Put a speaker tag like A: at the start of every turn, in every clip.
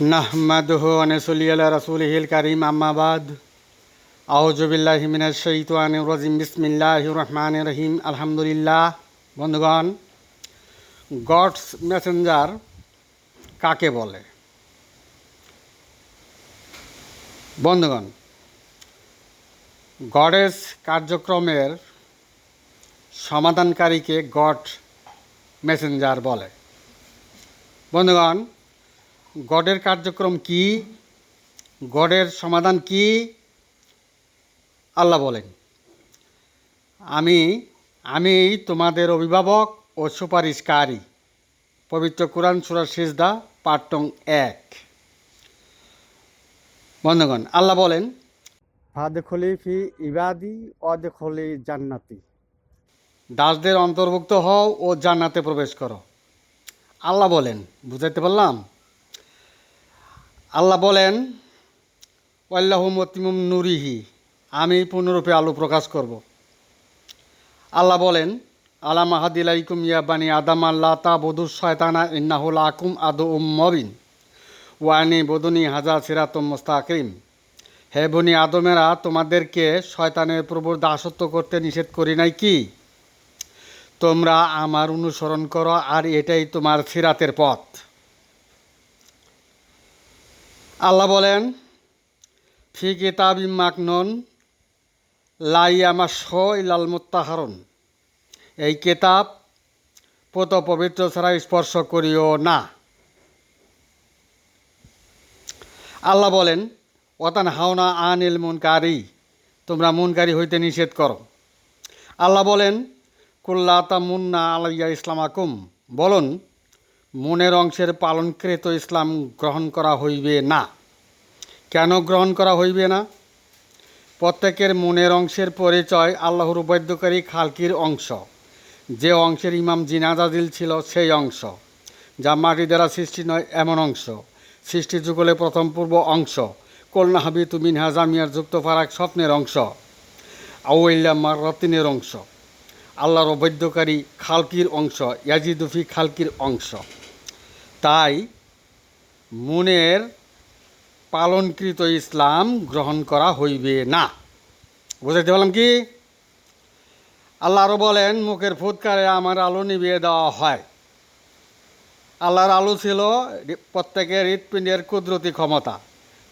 A: নাহমাদুহু আনসুলি আলা রাসূলিহিল কারীম আম্মা বাদ। আউযু বিল্লাহি মিনাশ শাইতানির রাজিম। বিসমিল্লাহির রহমানির রহিম। আলহামদুলিল্লাহ। বন্ধুগণ, গডস মেসেঞ্জার কাকে বলে? বন্ধুগণ, গডেস কার্যক্রমের সমাধানকারীকে গড মেসেঞ্জার বলে। বন্ধুগণ গডের কার্যক্রম কি? গডের সমাধান কি? আল্লাহ বলেন আমি আমি তোমাদের অভিভাবক ও সুপারিশকারী। পবিত্র কোরআন সুরা সিজদা পাট্টং এক। বন্ধুগণ আল্লাহ বলেন ফাদ খলি ফি ইবাদি অদ খলি জান্নাতি। দাসদের অন্তর্ভুক্ত হও ও জান্নাতে প্রবেশ করো। আল্লাহ বলেন বুঝাইতে পারলাম? আল্লাহ বলেন, ওয়াল্লাহ মতিমুম নুরিহি। আমি পূর্ণরূপে আলো প্রকাশ করব। আল্লাহ বলেন, আলা মাহাদিলাইকুম ইয়া বানি আদাম আল্লাহ তা বধু শয়তানা ইন্নাহুল আকুম আদু উম মবিন ওয়ানি বদুনি হাজা সিরাতম মোস্তাকিম। হে বনি আদমেরা, তোমাদেরকে শয়তানের প্রভুর দাসত্ব করতে নিষেধ করি নাই কি? তোমরা আমার অনুসরণ করো, আর এটাই তোমার সিরাতের পথ। আল্লাহ বলেন, ফি কিতাব মাকনন লাই আমার শ ইলাল মুত্তাহারণ এই কেতাব পত পবিত্র ছাড়া স্পর্শ করিও না। আল্লাহ বলেন ওতান হাওনা আনিল মুনকারি। তোমরা মুনকারি হইতে নিষেধ করো। আল্লাহ বলেন, কুল্লা তা মুন্না আলাইয়া ইসলামাকুম। বলুন মনের অংশের পালনকৃত ইসলাম গ্রহণ করা হইবে না। কেন গ্রহণ করা হইবে না? প্রত্যেকের মনের অংশের পরিচয় আল্লাহর উপাদ্যকারী খালকির অংশ। যে অংশের ইমাম জিনাদাদিল ছিল সেই অংশ। যা মাটি দ্বারা সৃষ্টি নয়, এমন অংশ। সৃষ্টি যুগলে প্রথম পূর্ব অংশ। কল্যাণ হাবি তুমিন হাজামিয়ার যুক্ত ফারাক স্বপ্নের অংশ। আউল্লা মার রতিনের অংশ। আল্লাহর অবৈধকারী খালকির অংশ ইয়াজিদুফি খালকির অংশ। তাই মনের পালনকৃত ইসলাম গ্রহণ করা হইবে না। বুঝাইতে পারলাম কি? আল্লাহ আরও বলেন, মুখের ফুৎকারে আমার আলো নিভিয়ে দেওয়া হয়। আল্লাহর আলো ছিল প্রত্যেকের হৃৎপিণ্ডের কুদরতি ক্ষমতা।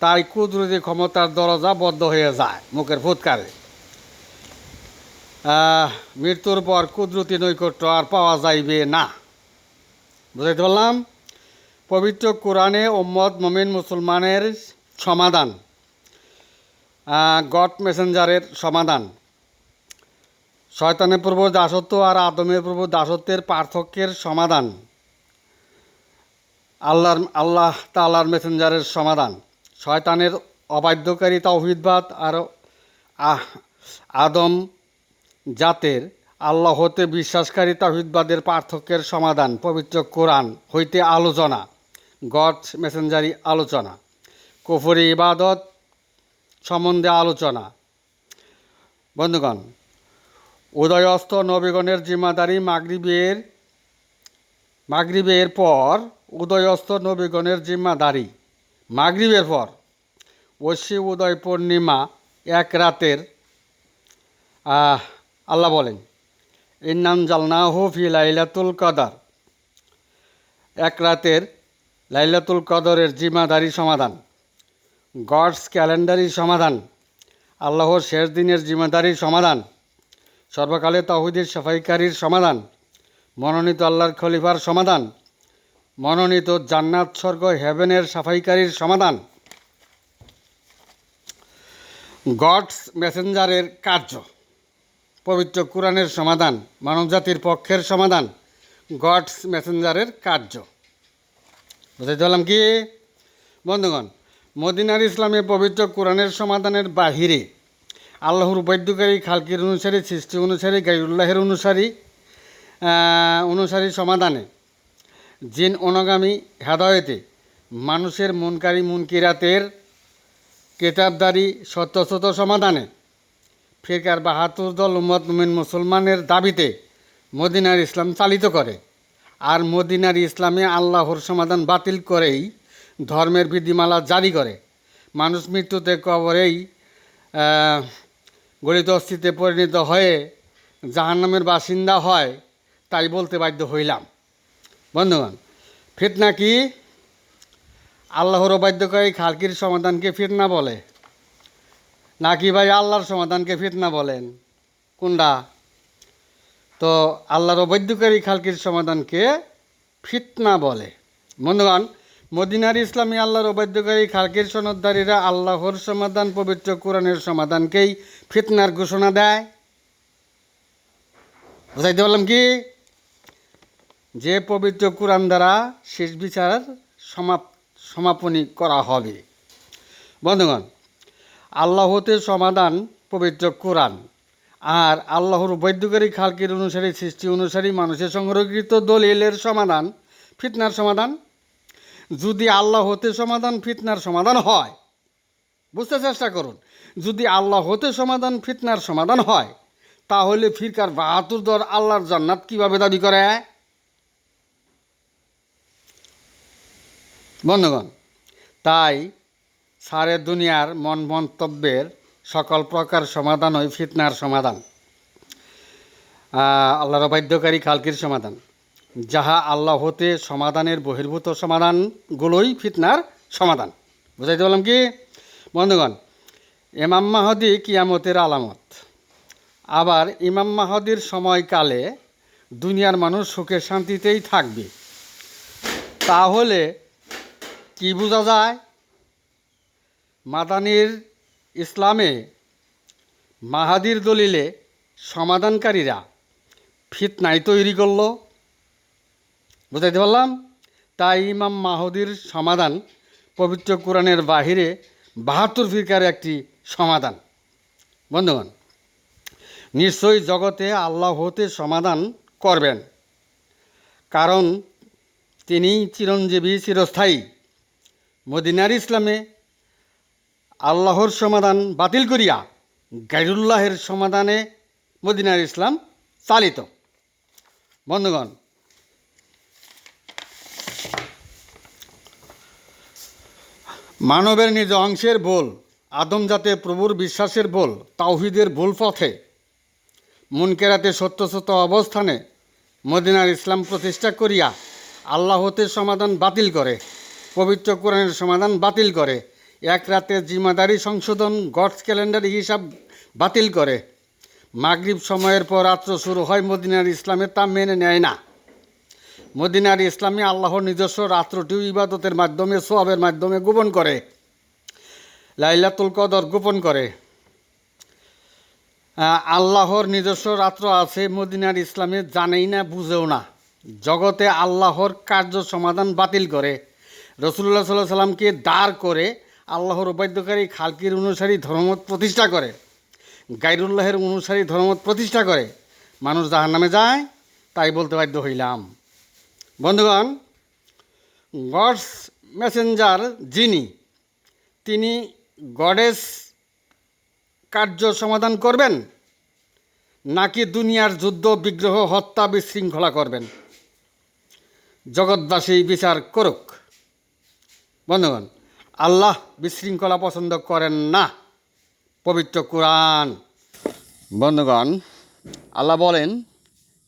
A: তাই কুদরতি ক্ষমতার দরজা বদ্ধ হয়ে যায় মুখের ফুৎকারে। মৃত্যুর পর কুদরতি নৈকট্য আর পাওয়া যাইবে না। বুঝাইতে পারলাম? পবিত্র কোরআনে ওম্মদ মমিন মুসলমানের সমাধান গড মেসেঞ্জারের সমাধান। শয়তানের পূর্ব দাসত্ব আর আদমের পূর্ব দাসত্বের পার্থক্যের সমাধান। আল্লাহর, আল্লাহ তাল্লাহর মেসেঞ্জারের সমাধান। শয়তানের অবাধ্যকারী তৌহিদবাদ আর, আহ, আদম জাতের আল্লাহ হতে বিশ্বাসকারী তাহিদবাদের পার্থক্যের সমাধান পবিত্র কোরআন হইতে আলোচনা। গড মেসেঞ্জারি আলোচনা। কুফরি ইবাদত সম্বন্ধে আলোচনা। বন্ধুগণ উদয়স্ত নবীগণের জিম্মাদারি মাগরিবের মাগরিবের পর উদয়স্ত নবীগণের জিম্মাদারি মাগরিবের পর ঐশী উদয় পূর্ণিমা এক রাতের আল্লাহ বলেন ইন্নান জালনাহু ফি লাইলাতুল কদর। এক রাতের লাইলাতুল কদরের জিম্মাদারি সমাধান, গডস ক্যালেন্ডারি সমাধান, আল্লাহর শেষ দিনের জিম্মাদারির সমাধান, সর্বকালে তাহুদের সাফাইকারীর সমাধান, মনোনীত আল্লাহর খলিফার সমাধান, মনোনীত জান্নাত স্বর্গ হেভেনের সাফাইকারীর সমাধান। গডস মেসেঞ্জারের কার্য, পবিত্র কোরআনের সমাধান, মানবজাতির পক্ষের সমাধান, গডস মেসেঞ্জারের কার্য। বুঝাইতে পারলাম কি? বন্ধুগণ, মদিনার ইসলামে পবিত্র কোরআনের সমাধানের বাহিরে আল্লাহর উপাদ্যকারী খালকির অনুসারী, সৃষ্টি অনুসারী, গাইরুল্লাহের অনুসারী অনুসারী সমাধানে জিন অনগামী হেদায়তে মানুষের মনকারী মুনকিরাতের কেতাবদারি সত্যসত সমাধানে ফিরকার বাহাত্তর দল উম্মত মুসলমানের দাবিতে মদিনার ইসলাম চালিত করে। আর মদিনার ইসলামে আল্লাহর সমাধান বাতিল করেই ধর্মের বিধিমালা জারি করে। মানুষ মৃত্যুতে কবরেই গলিত অস্থিতে পরিণত হয়ে জাহান্নামের বাসিন্দা হয় তাই বলতে বাধ্য হইলাম। বন্ধুগণ, ফিতনা কি? আল্লাহর অবাধ্যকারী খালকির সমাধানকে ফিতনা বলে। নাকি ভাই আল্লাহর সমাধানকে ফিতনা বলেন? কোনটা? তো আল্লাহর অবৈধকারী খালকির সমাধানকে ফিতনা বলে। বন্ধুগণ, মদিনার ইসলামী আল্লাহর অবৈধকারী খালকির সনদদারীরা আল্লাহর সমাধান, পবিত্র কোরআনের সমাধানকেই ফিতনার ঘোষণা দেয়। বুঝাইতে পারলাম কি? যে পবিত্র কোরআন দ্বারা শেষ বিচার সমাপ, সমাপনী করা হবে। বন্ধুগণ, আল্লাহতে সমাধান পবিত্র কোরআন। আর আল্লাহর বৈদ্যকারী খালকির অনুসারী, সৃষ্টি অনুসারী, মানুষের সংরক্ষিত দলিলের সমাধান, ফিতনার সমাধান। যদি আল্লাহ হতে সমাধান, ফিতনার সমাধান হয়, বুঝতে চেষ্টা করুন। যদি আল্লাহ হতে সমাধান, ফিতনার সমাধান হয়, তাহলে ফিরকার বাহাত্তর দর আল্লাহর জান্নাত কীভাবে দাবি করে? বন্ধুগণ, তাই সারে দুনিয়ার মন মন্তব্যের সকল প্রকার সমাধান ওই ফিতনার সমাধান। আল্লাহর বাধ্যকারী খালকির সমাধান। যাহা আল্লাহ হতে সমাধানের বহির্ভূত সমাধানগুলোই ফিতনার সমাধান। বুঝাইতে বললাম কি? বন্ধুগণ, ইমাম মাহদি কিয়ামতের আলামত। আবার ইমাম মাহদির সময়কালে দুনিয়ার মানুষ সুখে শান্তিতেই থাকবে। তাহলে কি বোঝা যায়? মাদানির ইসলামে মাহাদির দলিলে সমাধানকারীরা ফিতনাই তৈরি করল। বুঝাইতে পারলাম? তাই ইমাম মাহদির সমাধান পবিত্র কোরআনের বাহিরে বাহাত্তর ফিরকার একটি সমাধান। বন্ধুগণ, নিশ্চয়ই জগতে আল্লাহ হতে সমাধান করবেন। কারণ তিনি চিরঞ্জীবী, চিরস্থায়ী। মদিনার ইসলামে আল্লাহর সমাধান বাতিল করিয়া গাইরুল্লাহের সমাধানে মদিনার ইসলাম চালিত। বন্ধুগণ, মানবের নিজ অংশের ভুল, আদম জাতে প্রভুর বিশ্বাসের ভুল, তাওহিদের ভুল পথে মুনকেরাতে সত্য সত্য অবস্থানে মদিনার ইসলাম প্রতিষ্ঠা করিয়া আল্লাহতে সমাধান বাতিল করে, পবিত্র কোরআনের সমাধান বাতিল করে এক রাতে জিম্মাদারি সংশোধন গডস ক্যালেন্ডার হিসাব বাতিল করে। মাগরিব সময়ের পর রাত্র শুরু হয় মদিনার ইসলামে, তা মেনে নেয় না। মদিনার ইসলামী আল্লাহর নিজস্ব রাত্রটিও ইবাদতের মাধ্যমে, সোয়াবের মাধ্যমে গোপন করে। লাইলাতুল কদর গোপন করে। আল্লাহর নিজস্ব রাত্র আছে মদিনার ইসলামে, জানেই না, বুঝেও না। জগতে আল্লাহর কার্য সমাধান বাতিল করে। রসুল্লাহ সাল্লাহ সাল্লামকে দাঁড় করে আল্লাহর উপাদ্যকারী খালকির অনুসারী ধর্মমত প্রতিষ্ঠা করে, গাইরুল্লাহের অনুসারী ধর্মত প্রতিষ্ঠা করে, মানুষ যাহার নামে যায়, তাই বলতে বাধ্য হইলাম। বন্ধুগণ, গডস মেসেঞ্জার যিনি, তিনি গডেস কার্য সমাধান করবেন, নাকি দুনিয়ার যুদ্ধ, বিগ্রহ, হত্যা, বিশৃঙ্খলা করবেন? জগৎবাসী বিচার করুক। বন্ধুগণ আল্লাহ বিশৃঙ্খলা পছন্দ করেন না। পবিত্র কোরআন। বন্ধুগণ, আল্লাহ বলেন,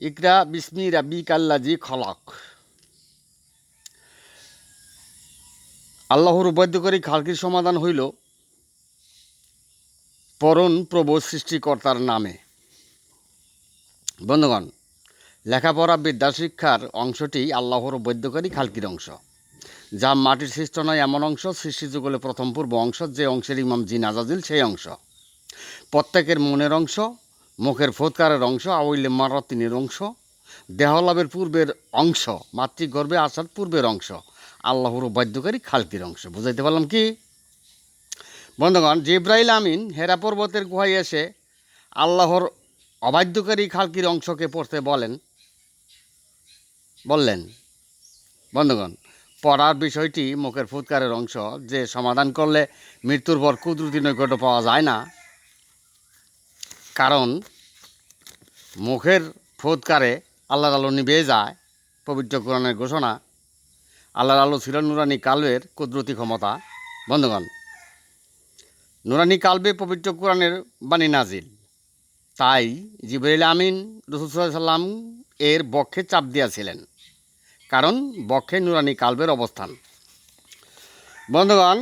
A: ইকরা বিসমি রাবি কাল্লাজি খলক। আল্লাহর উপাদ্যকারী খালকির সমাধান হইল পরণ প্রভু সৃষ্টিকর্তার নামে। বন্ধুগণ, লেখাপড়া বিদ্যা শিক্ষার অংশটি আল্লাহর বৈদ্যকারী খালকির অংশ। যা মাটির সৃষ্ট নয়, এমন অংশ। সৃষ্টি যুগলে প্রথম পূর্ব অংশ, যে অংশের ইমাম জিন আজাজিল, সেই অংশ। প্রত্যেকের মনের অংশ, মুখের ফোৎকারের অংশ আউইলে মারাতিনের অংশ, দেহলাভের পূর্বের অংশ, মাতৃগর্ভে আসার পূর্বের অংশ, আল্লাহর বাদ্যকারী খালকির অংশ। বুঝাইতে পারলাম কি? বন্ধুগণ, জিব্রাইল আমিন হেরা পর্বতের গুহায় এসে আল্লাহর অবাধ্যকারী খালকির অংশকে পড়তে বলেন, বললেন, বন্ধুগণ পড়ার বিষয়টি মুখের ফুৎকারের অংশ, যে সমাধান করলে মৃত্যুর পর কুদরতি নৈকট্য পাওয়া যায় না। কারণ মুখের ফুৎকারে আল্লাহ আলো নিভে যায়, পবিত্র কোরআনের ঘোষণা, আল্লাহর আলো ছিল নুরানি কালবের কুদরতি ক্ষমতা। বন্ধুগণ, নুরানি কালবে পবিত্র কোরআনের বাণী নাজিল। তাই জিবরাইল আমিন রসুল সাল্লাম এর বক্ষে চাপ দিয়েছিলেন। কারণ বক্ষে নুরানি কালবের অবস্থান। বন্ধুগণ,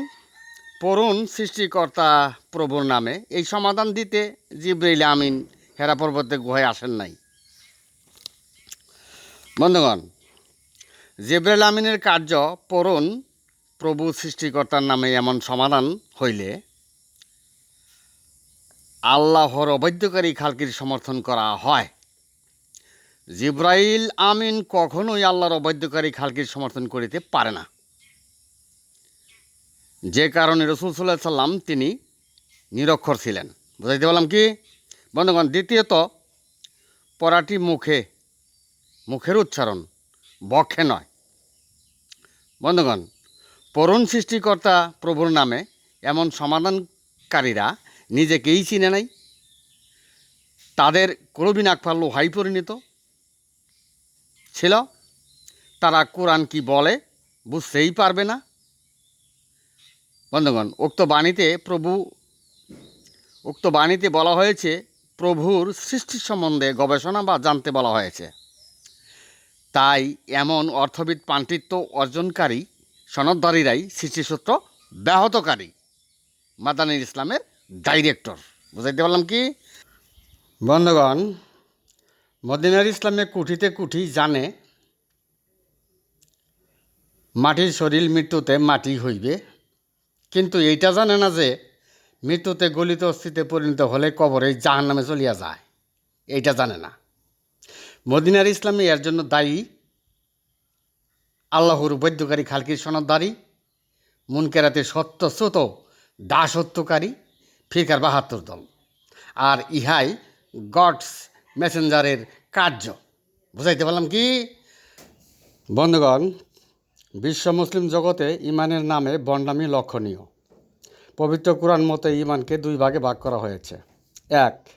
A: পরুণ সৃষ্টিকর্তা প্রভুর নামে এই সমাধান দিতে জিব্রাইল আমিন হেরা পর্বতে গুহায় আসেন নাই। বন্ধুগণ, জিব্রাইল আমিনের কার্য পরুণ প্রভু সৃষ্টিকর্তার নামে এমন সমাধান হইলে আল্লাহর অবৈধকারী খালকির সমর্থন করা হয়। জিব্রাইল আমিন কখনোই আল্লাহর অবৈধকারী খালকির সমর্থন করিতে পারে না। যে কারণে রসুল সাল্লাহ সাল্লাম তিনি নিরক্ষর ছিলেন। বুঝাইতে পারলাম কি? বন্ধুগণ, দ্বিতীয়ত পড়াটি মুখে, মুখের উচ্চারণ বক্ষে নয়। বন্ধুগণ পরণ সৃষ্টিকর্তা প্রভুর নামে এমন সমাধানকারীরা নিজেকেই চিনে নাই। তাদের করবিন আকফার লোহাই পরিণত। ছিল, তারা কোরআন কি বলে বুঝতেই পারবে না। বন্ধুগণ, উক্ত বাণীতে প্রভু, উক্ত বাণীতে বলা হয়েছে, প্রভুর সৃষ্টির সম্বন্ধে গবেষণা বা জানতে বলা হয়েছে। তাই এমন অর্থবিদ পাণ্ডিত্য অর্জনকারী, সনদধারীরাই সৃষ্টিসূত্র ব্যাহতকারী, মাদানির ইসলামের ডাইরেক্টর। বুঝাইতে পারলাম কি? বন্ধুগণ মদিনার ইসলামে কুঠিতে কুঠি জানে, মাটির শরীর মৃত্যুতে মাটি হইবে। কিন্তু এইটা জানে না যে, মৃত্যুতে গলিত অস্থিতে পরিণত হলে কবরে জাহান নামে চলিয়া যায়। এইটা জানে না। মদিনার ইসলামে এর জন্য দায়ী, আল্লাহর বৈদ্যকারী খালকির সনদদারি মুনকেরাতে সত্যশ্রুত দাসত্বকারী, ফিরকার বাহাত্তর দল। আর ইহাই গডস মেসেঞ্জারের কার্য। বুঝাইতে পারলাম কি? বন্ধুগণ, বিশ্ব মুসলিম জগতে ইমানের নামে বন্ডামি লক্ষণীয়। পবিত্র কোরআন মতে ইমানকে দুই ভাগে ভাগ করা হয়েছে। এক,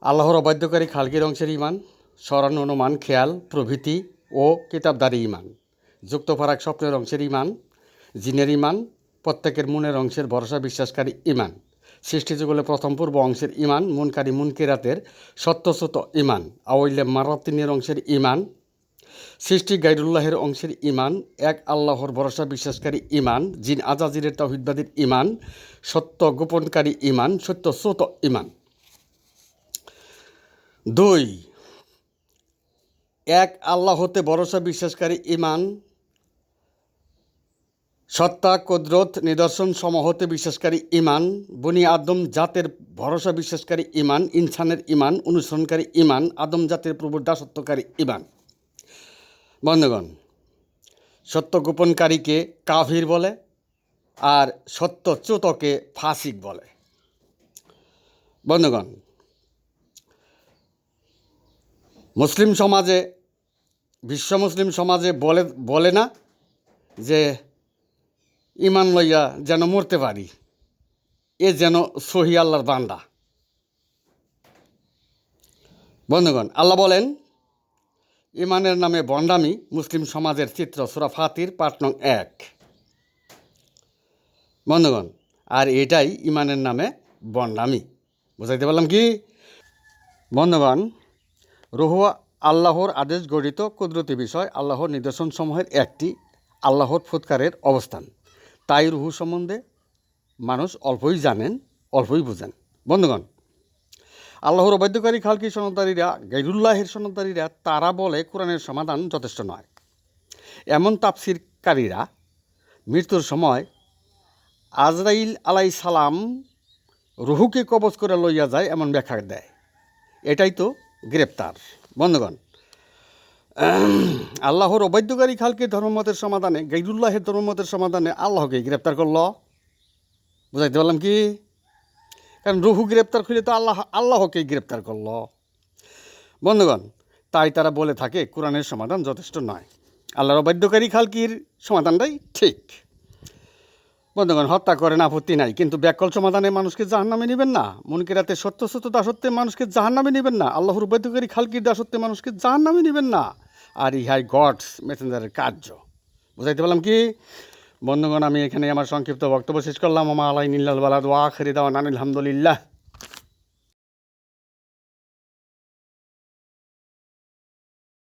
A: আল্লাহর অবাধ্যকারী খালকির অংশের ইমান, স্মরণ, অনুমান, খেয়াল, প্রভৃতি ও কিতাবদারি ইমান। যুক্ত ফারাক স্বপ্নের অংশের ইমান, জিনের ইমান, প্রত্যেকের মনের অংশের ভরসা বিশ্বাসকারী ইমান। সৃষ্টিযুগলে প্রথম পূর্ব অংশের ইমান, মুনকারী মুনকিরাতের সত্যসত ইমান আওয়াইলে মারাতিনের অংশের ইমান, সৃষ্টি গাইরুল্লাহের অংশের ইমান, এক আল্লাহর ভরসা বিশ্বাসকারী ইমান, জিন আজাজিরের তহিদবাদীর ইমান, সত্য গোপনকারী ইমান, সত্য শ্রোত ইমান। দুই, এক আল্লাহতে ভরসা বিশ্বাসকারী ইমান সত্তা, কুদরত, নিদর্শন সমহতে বিশ্বাসকারী ইমান, বনি আদম জাতের ভরসা বিশ্বাসকারী ইমান, ইনসানের ইমান, অনুসরণকারী ইমান, আদম জাতের প্রভুর দাসত্বকারী ইমান। বন্ধুগণ, সত্য গোপনকারীকে কাভির বলে আর সত্যচ্যুতকে ফাসিক বলে। বন্ধুগণ, মুসলিম সমাজে, বিশ্ব মুসলিম সমাজে বলে বলে না যে ইমান লইয়া যেন মরতে পারি, এ যেন সহি আল্লাহর বান্দা। বন্ধুগণ, আল্লাহ বলেন, ইমানের নামে বন্ডামি মুসলিম সমাজের চিত্র সুরা ফাতির পাট নং এক। বন্ধুগণ, আর এটাই ইমানের নামে বন্ডামি। বুঝাইতে পারলাম কি? বন্ধুগণ, রুহু আল্লাহর আদেশ গঠিত কুদরতি বিষয়, আল্লাহর নিদর্শনসমূহের একটি আল্লাহর ফুৎকারের অবস্থান। তাই রুহু সম্বন্ধে মানুষ অল্পই জানেন, অল্পই বুঝেন। বন্ধুগণ, আল্লাহর অবাধ্যকারী খালকি সনদারীরা, গাইরুল্লাহের সনদারীরা, তারা বলে কোরআনের সমাধান যথেষ্ট নয়। এমন তাপসিরকারীরা মৃত্যুর সময় আজরাইল আলাই সালাম রুহুকে কবজ করে লইয়া যায় এমন ব্যাখ্যা দেয়। এটাই তো গ্রেপ্তার। বন্ধুগণ আল্লাহর অবৈধকারী খালকে ধর্মমতের সমাধানে গাইদুল্লাহের ধর্মমতের সমাধানে আল্লাহকে গ্রেপ্তার করল। বুঝাইতে পারলাম কি? কারণ রুহু গ্রেপ্তার করলে তো আল্লাহ, আল্লাহকে গ্রেপ্তার করল। বন্ধুগণ, তাই তারা বলে থাকে, কোরআনের সমাধান যথেষ্ট নয়। আল্লাহর অবাধ্যকারী খালকির সমাধানটাই ঠিক। বন্ধুগণ, হত্যা করেন আপত্তি নাই, কিন্তু ব্যাকল সমাধানে মানুষকে জাহান নামে নেবেন না। মনকিরাতে সত্য সত্য দাসত্বে মানুষকে জাহান নামে নেবেন না। আল্লাহর বৈধকারী খালকির দাসত্বে মানুষকে জাহান নামে নেবেন না। আর ইহাই গডস, মেসেঞ্জারের কার্য। বুঝাইতে পারলাম কি? বন্ধুগণ, আমি এখানে আমার সংক্ষিপ্ত বক্তব্য শেষ করলাম। আমা আলাই নিল্লাল বালাদ, ওয়া আখরি নানিল আনিল হামদুলিল্লাহ